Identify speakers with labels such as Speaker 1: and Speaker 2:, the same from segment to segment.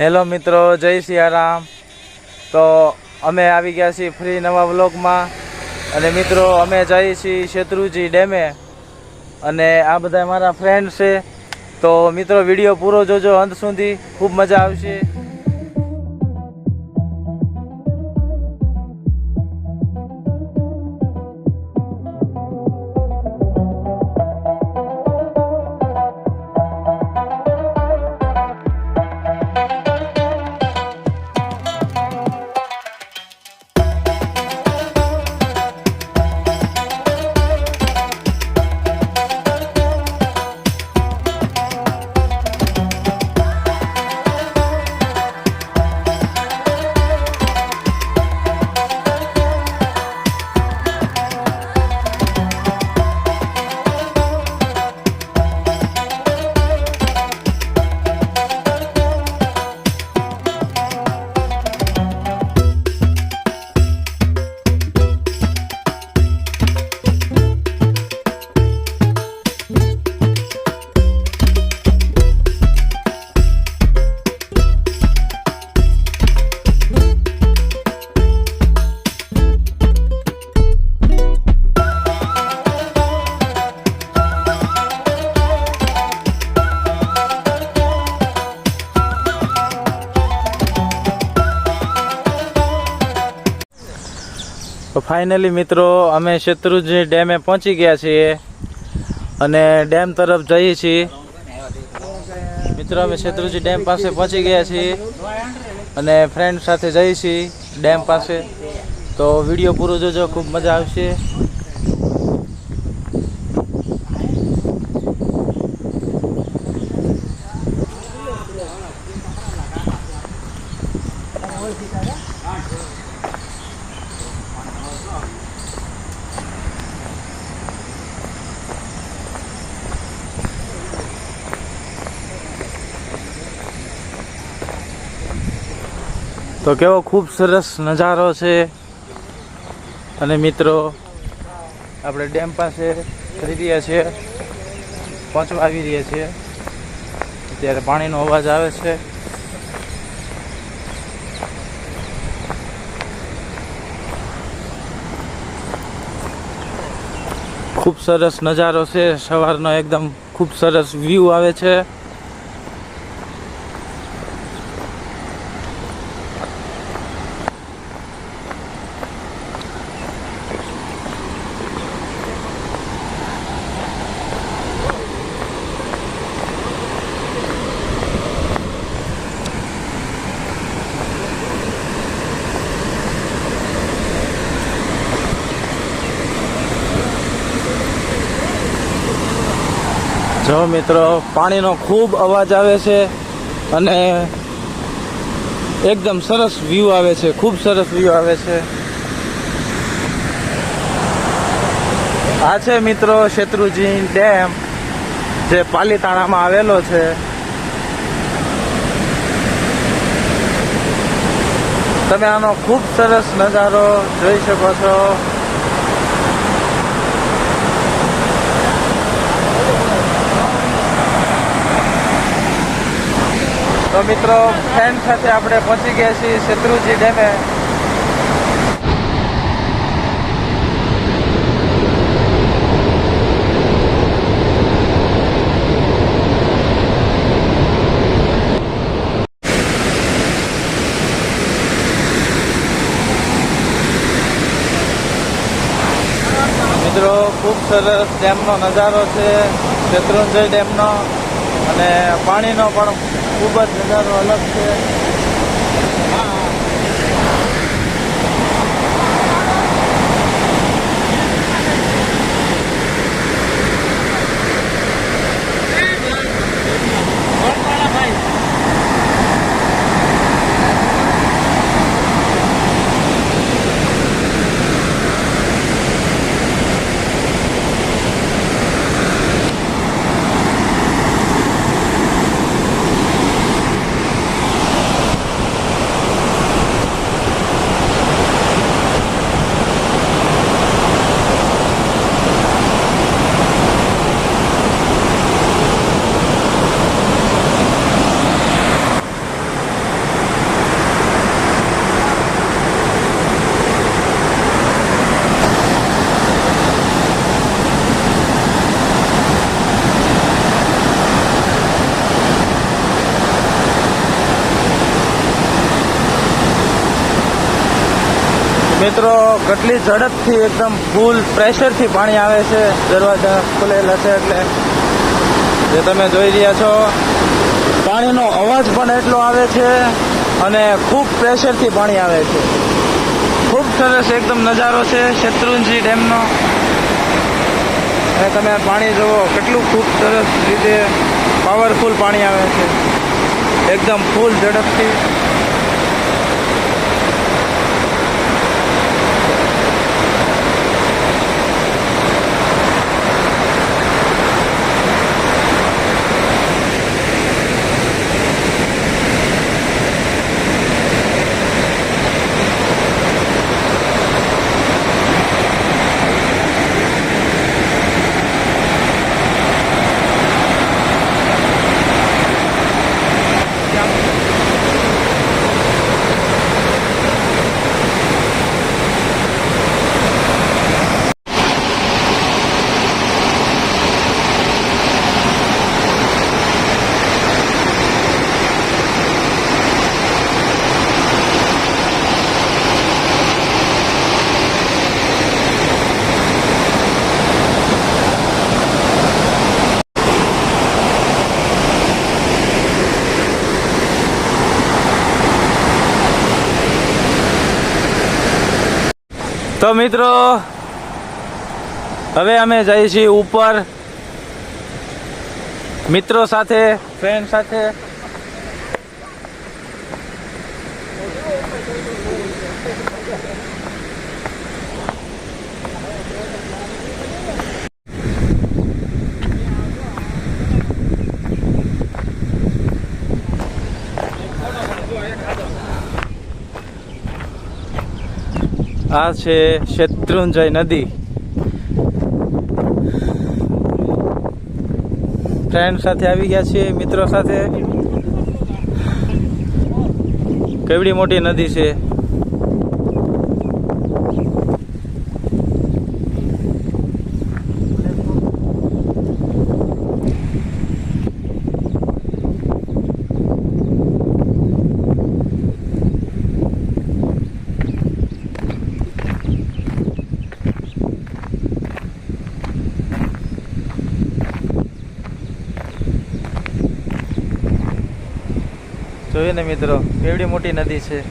Speaker 1: Hello મિત્રો, જય સિયારામ. તો અમે આવી ગયા છીએ ફ્રી નવા બ્લોગમાં અને મિત્રો, અમે જઈએ છીએ શેત્રુજી ડેમે. અને આ બધા મારા ફ્રેન્ડ છે. તો મિત્રો, વીડિયો પૂરો જોજો અંત સુધી. ખૂબ મજા આવશે. ફાઇનલી મિત્રો, અમે શત્રુજ ડેમે પહોંચી ગયા છીએ અને ડેમ તરફ જઈએ છીએ. મિત્રો, અમે શત્રુજી ડેમ પાસે પહોંચી ગયા છીએ અને ફ્રેન્ડ સાથે જઈએ છીએ ડેમ પાસે. તો વીડિયો પૂરો જોજો, ખૂબ મજા આવશે. તો કેવો ખૂબ સરસ નજારો છે. અને મિત્રો, આપણે ડેમ પાસે થઈ રહ્યા છીએ. પહોંચવા આવી રહ્યા છીએ. અત્યારે પાણીનો અવાજ આવે છે. ખૂબ સરસ નજારો છે. સવારનો એકદમ ખૂબ સરસ વ્યૂ આવે છે. જો મિત્રો, પાણીનો ખૂબ અવાજ આવે છે અને એકદમ સરસ વ્યૂ આવે છે, ખૂબ સરસ વ્યૂ આવે છે. આ છે મિત્રો શેત્રુજી ડેમ, જે પાલીતાણામાં આવેલો છે. તમે આનો ખૂબ સરસ નજારો જોઈ શકો છો. તો મિત્રો ફ્રેન્ડ સાથે આપણે પહોંચી ગયા છીએ શત્રુજી ડેમે. મિત્રો, ખૂબ સરસ ડેમનો નજારો છે, શત્રુંજય ડેમનો. અને પાણીનો પણ ખૂબ જ નજારો અલગ છે. મિત્રો, કેટલી ઝડપથી એકદમ ફૂલ પ્રેશરથી પાણી આવે છે. દરવાજા ખુલેલા છે એટલે જે તમે જોઈ રહ્યા છો, પાણીનો અવાજ પણ એટલો આવે છે અને ખૂબ પ્રેશરથી પાણી આવે છે. ખૂબ સરસ એકદમ નજારો છે શત્રુંજી ડેમનો. અને તમે પાણી જુઓ, કેટલું ખૂબ સરસ રીતે પાવરફુલ પાણી આવે છે. એકદમ ફૂલ ઝડપથી. તો મિત્રો હવે અમે જઈએ છીએ ઉપર. મિત્રો સાથે ફ્રેન્ડ સાથે. આ છે શત્રુંજય નદી. ફ્રેન્ડ સાથે આવી ગયા છીએ, મિત્રો સાથે. કેવડી મોટી નદી છે? જોયું ને મિત્રો, કેવડી મોટી નદી છે.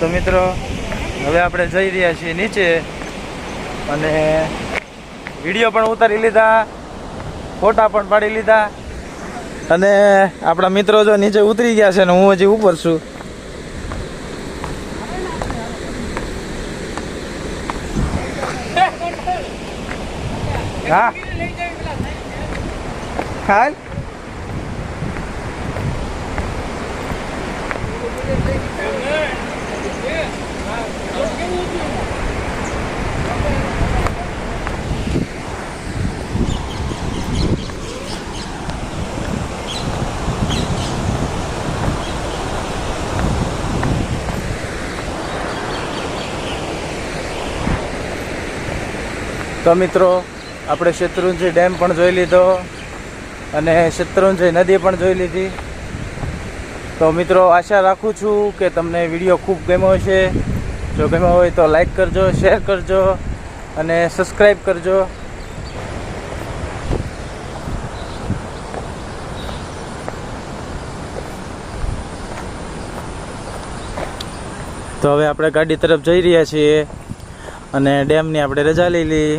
Speaker 1: તો મિત્રો, હવે આપણે જઈ રહ્યા છીએ નીચે અને વીડિયો પણ ઉતારી લીધા ફોટા પણ પાડી લીધા. અને આપણા મિત્રો જો નીચે ઉતરી ગયા છે ને હું હજી ઉપર છું. હા. હાલ. તો મિત્રો, આપણે શત્રુંજય ડેમ પણ જોઈ લીધો અને શત્રુંજય નદી પણ જોઈ લીધી. તો મિત્રો, આશા રાખું છું કે તમને વીડિયો ખૂબ ગમ્યો હશે. જો ગમ્યો હોય તો લાઈક કરજો, શેર કરજો અને સબસ્ક્રાઈબ કરજો. તો હવે આપણે ગાડી તરફ જઈ રહ્યા છીએ. અને ડેમની આપણે રજા લઈ લઈ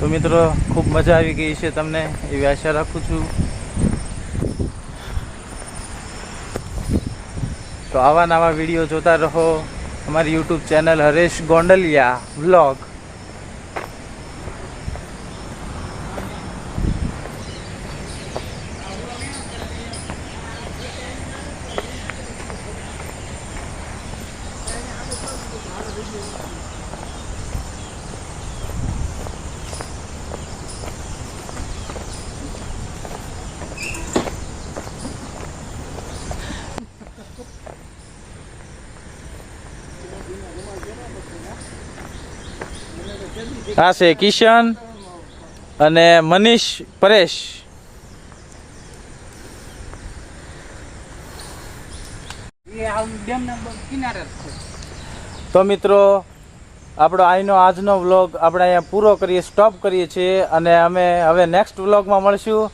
Speaker 1: તો મિત્રો, ખૂબ મજા આવી ગઈ છે તમને, એવી આશા રાખું છું. તો આવા નવા વીડિયો જોતા રહો. અમારી YouTube channel Haresh Gondaliya vlog. આ છે કિશન અને મનીષ પરેશ. તો મિત્રો આપણો અહીંનો આજનો વ્લોગ આપણે અહીંયા પૂરો કરીએ સ્ટોપ કરીએ છીએ અને અમે હવે નેક્સ્ટ વ્લોગમાં મળશું.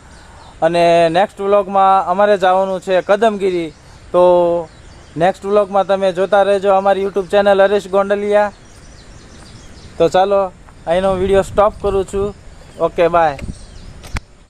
Speaker 1: અને નેક્સ્ટ વ્લોગમાં અમારે જવાનું છે કદમગીરી. તો નેક્સ્ટ વ્લોગમાં તમે જોતા રહેજો અમારી યુટ્યુબ ચેનલ હરેશ ગોંડલિયા. તો ચાલો અહીંનો વીડિયો સ્ટોપ કરું છું. Okay bye.